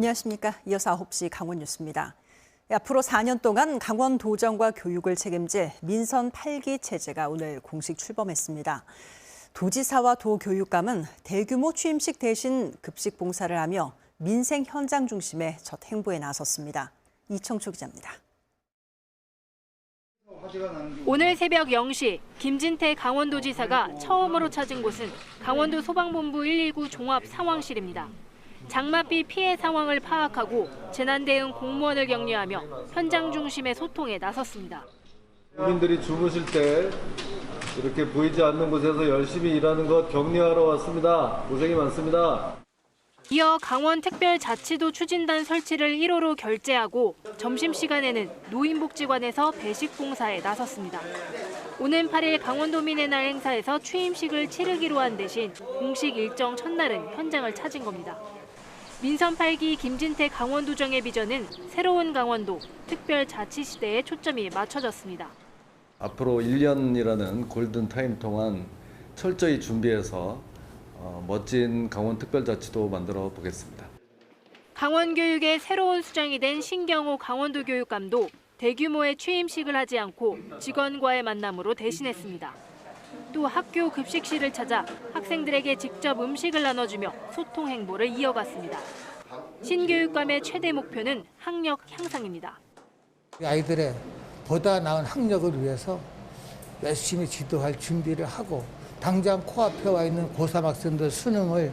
안녕하십니까. 이어서 9시 강원 뉴스입니다. 예, 앞으로 4년 동안 강원 도정과 교육을 책임질 민선 8기 체제가 오늘 공식 출범했습니다. 도지사와 도교육감은 대규모 취임식 대신 급식 봉사를 하며 민생 현장 중심의 첫 행보에 나섰습니다. 이청초 기자입니다. 오늘 새벽 0시 김진태 강원도지사가 처음으로 찾은 곳은 강원도 소방본부 119 종합 상황실입니다. 장맛비 피해 상황을 파악하고 재난 대응 공무원을 격려하며 현장 중심의 소통에 나섰습니다. 국민들이 주무실 때 이렇게 보이지 않는 곳에서 열심히 일하는 것 격려하러 왔습니다. 고생이 많습니다. 이어 강원 특별자치도 추진단 설치를 1호로 결재하고 점심시간에는 노인복지관에서 배식 봉사에 나섰습니다. 오는 8일 강원도민의 날 행사에서 취임식을 치르기로 한 대신 공식 일정 첫날은 현장을 찾은 겁니다. 민선 8기 김진태 강원도정의 비전은 새로운 강원도 특별자치 시대에 초점이 맞춰졌습니다. 앞으로 1년이라는 골든 타임 동안 철저히 준비해서 어, 멋진 강원특별자치도 만들어 보겠습니다. 강원교육의 새로운 수장이 된 신경호 강원도 교육감도 대규모의 취임식을 하지 않고 직원과의 만남으로 대신했습니다. 또 학교 급식실을 찾아 학생들에게 직접 음식을 나눠주며 소통 행보를 이어갔습니다. 신교육감의 최대 목표는 학력 향상입니다. 아이들의 보다 나은 학력을 위해서 열심히 지도할 준비를 하고 당장 코앞에 와 있는 고3 학생들 수능을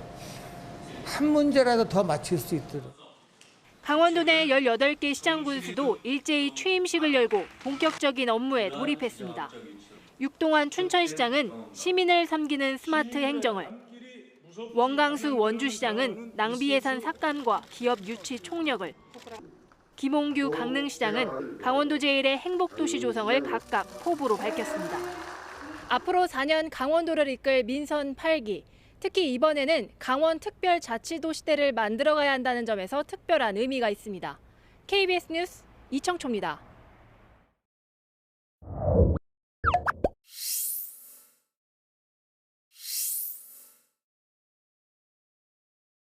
한 문제라도 더 맞출 수 있도록 강원도 내 18개 시장 군수도 일제히 취임식을 열고 본격적인 업무에 돌입했습니다. 육동환 춘천시장은 시민을 섬기는 스마트 행정을, 원강수 원주시장은 낭비 예산 삭감과 기업 유치 총력을, 김홍규 강릉시장은 강원도 제1의 행복도시 조성을 각각 포부로 밝혔습니다. 앞으로 4년 강원도를 이끌 민선 8기. 특히 이번에는 강원 특별자치도 시대를 만들어가야 한다는 점에서 특별한 의미가 있습니다. KBS 뉴스 이청초입니다.